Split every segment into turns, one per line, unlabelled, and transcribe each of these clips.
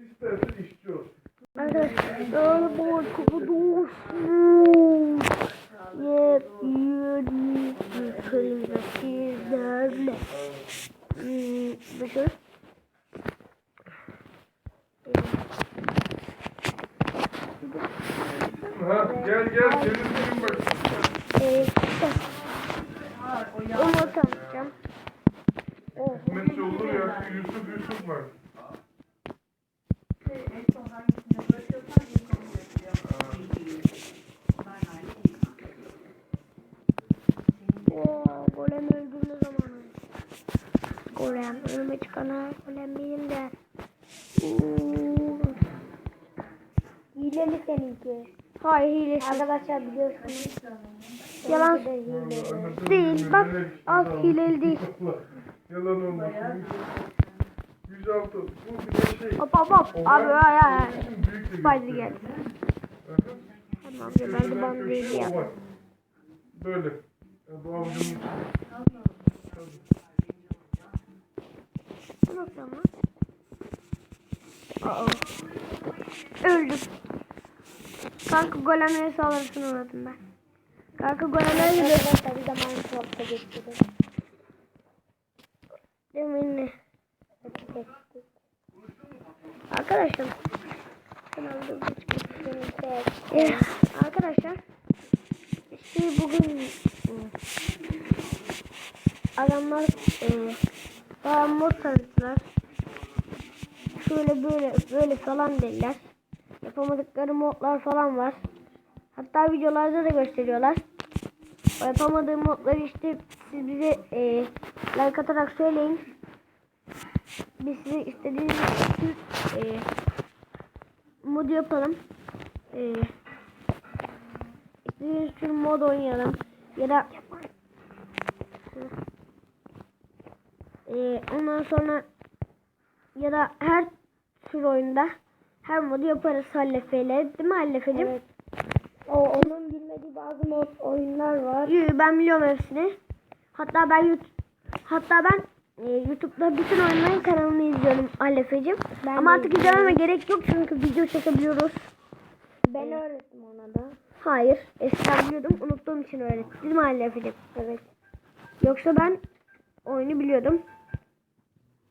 İstersen ol.
Arkadaşlar bu arkadaşlar yepyeni bir kırmızı sizlerle hmm, dışarı
Ha, gel gel temizleyin bak.
Ee, onu tanıtacağım. Oh,
Hikmetçi olur ya. Yusuf Yusuf var.
Golem önüme çıkana golem benim de.
Hileli seninki.
Hayır hilesi.
Arkadaşlar biliyorsunuz.
Yalan Değil, bak,
işte.
hileli değil.
Yalan olmasın. 106. Bu bir şey.
Hop hop hop. Abi ay ay Spider geldi. Tamam ya ben de yaptım.
var. Böyle. Bu avucunun
Nasıl? Aa. Öldüm. Kanka golemleri saldırısını uğradım ben. Kanka golemler geliyor.
Arkadaşlar bir de Minecraft'a geçelim.
Demin ne?
Hadi geçtik.
Arkadaşlar.
Seninki
Eh, arkadaşlar. İşte bugün e, adamlar e, bana mod tanıttılar. Şöyle böyle böyle falan dediler. Yapamadıkları modlar falan var. Hatta videolarda da gösteriyorlar. O yapamadığım modları işte siz bize e, like atarak söyleyin. Biz size istediğiniz e, mod yapalım. E, istediğiniz tür mod oynayalım. Ya da e, ondan sonra ya da her tür oyunda her modu yaparız hallefeyle. Değil mi hallefecim?
Evet. O onun bilmediği bazı mod oyunlar var.
Yürü, Ben biliyorum hepsini. Hatta ben YouTube, hatta ben e, YouTube'da bütün oyunların kanalını izliyorum Alefeciğim.
Ben
Ama artık
izliyorum.
izlememe gerek yok çünkü video çekebiliyoruz.
Ben öğrettim ona da.
Hayır. Eskiden biliyordum. Unuttuğum için öğrettim. Değil mi Alefeciğim?
Evet.
Yoksa ben oyunu biliyordum.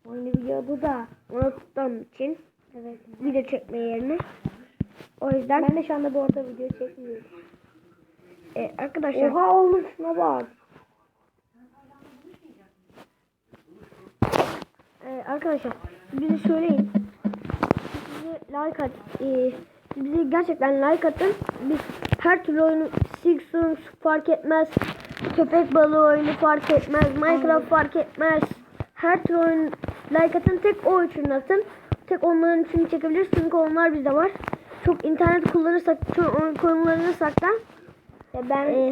Oyunu biliyordu da.
Unuttuğum için
Evet.
video çekme yerine. O yüzden
Ben de şu anda bu orta video çekmiyorum.
e, arkadaşlar
Oha olmuş şuna bak.
e, arkadaşlar bize söyleyin. Bize like at. E, bize gerçekten like atın. Biz her türlü oyunu Six Songs fark etmez. Köpek balığı oyunu fark etmez. Minecraft fark etmez. Her türlü oyun like atın. Tek o üçün atın. Tek onların için çekebiliriz. Çünkü onlar bizde var. Çok internet kullanırsak, kullanırsak da
Ya ben
Ee,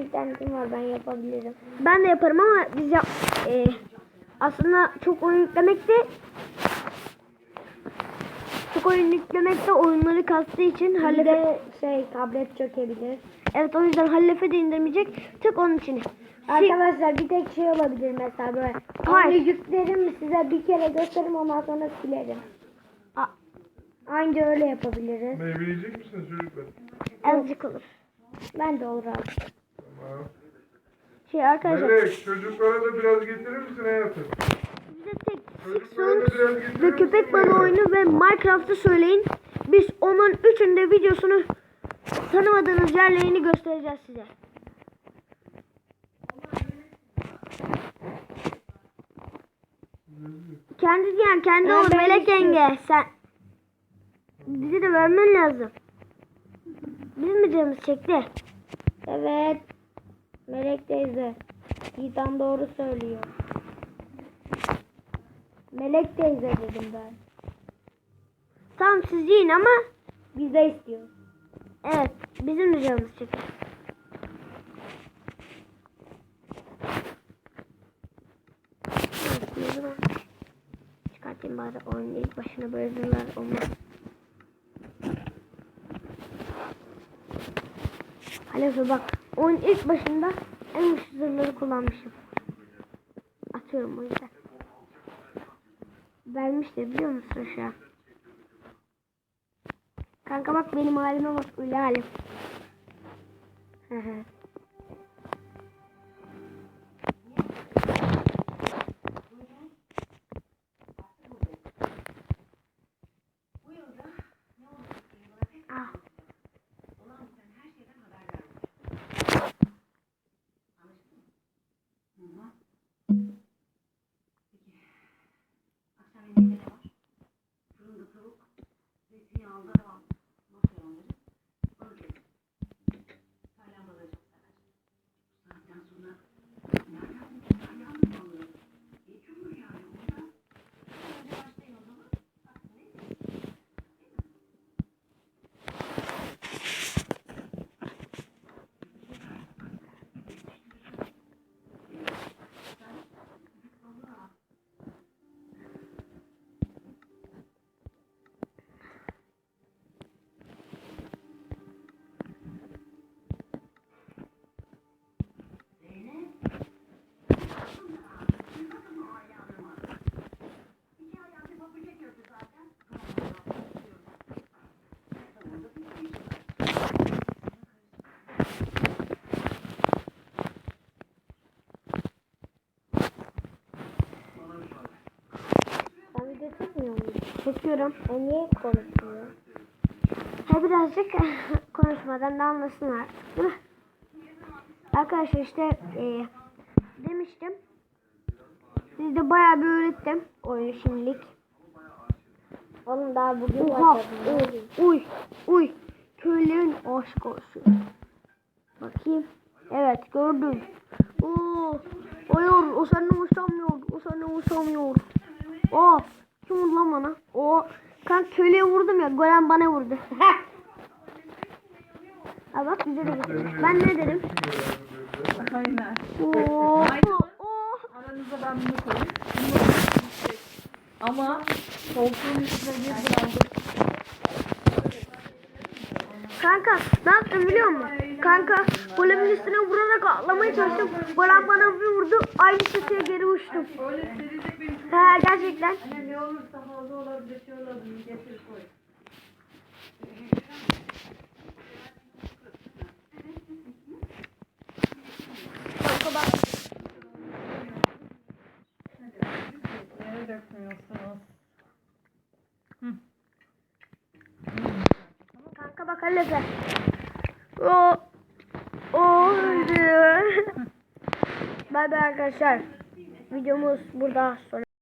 internetim var ben yapabilirim.
ben de yaparım ama biz yap e, aslında çok oyun yüklemek de çok oyun yüklemek de oyunları kastığı için
Bir
hallefe
de şey tablet çökebilir.
evet o yüzden hallefe de indirmeyecek tek onun için.
Arkadaşlar bir tek şey olabilir mesela böyle. Onu yüklerim size bir kere gösteririm ondan sonra silerim.
A-
Anca öyle yapabiliriz.
meyve yiyecek misiniz çocuklar?
azıcık olur.
Ben de olur abi.
Tamam.
Şey arkadaşlar
Melek çocuklara da biraz getirir misin hayatım?
bize tek Six Songs ve köpek balığı oyunu ve Minecraft'ı söyleyin. Biz onun üçünde videosunu tanımadığınız yerlerini göstereceğiz size. Kendi diyen kendi
Ha,
olur
ben
Melek
istiyorum.
yenge sen bizi de vermen lazım. Bizim canımız çekti?
Evet. Melek teyze. Yiğitan doğru söylüyor. Melek teyze dedim ben.
Tamam siz yiyin ama
Biz de istiyoruz.
evet bizim de canımız çekti. Evet, ne zaman? Çıkartayım bari oyunun ilk başına böyle zırhlar olmaz. Halefe bak oyun ilk başında en güçlü zırhları kullanmışım. Atıyorum o yüzden. Vermiştir biliyor musun şu an? Kanka bak benim halime bak öyle halim. Ben Çekiyorum.
O niye konuşuyor?
Ha birazcık konuşmadan da anlasınlar. Değil mi? Arkadaşlar işte e, demiştim. Sizde bayağı bir öğrettim oyunu şimdilik.
Oğlum daha bugün
Oha,
başladı.
uy, uy. Köylerin aşk olsun. Bakayım. Evet gördüm. Oo, hayır o senden hoşlanmıyor. O senden hoşlanmıyor. Aa, vurdu lan bana? O kan köylüye vurdum ya. Golem bana vurdu. Ha bak bize de. Ben ne dedim?
Aynen.
Oo, oo, oo.
Aranıza ben bunu koyayım. Bunu. Ama koltuğun üstüne bir aldık.
Kanka ne yaptım biliyor musun? Kanka golemin üstüne vurarak atlamaya çalıştım. Golem bana bir vurdu. Aynı sesiye geri uçtum.
Öyle serecek benim
He gerçekten.
Anne ne olursa fazla olabilir, şey olabilir. Getir koy.
Kanka bak. Halefe. O o öldü. Bay bay arkadaşlar. Videomuz burada sona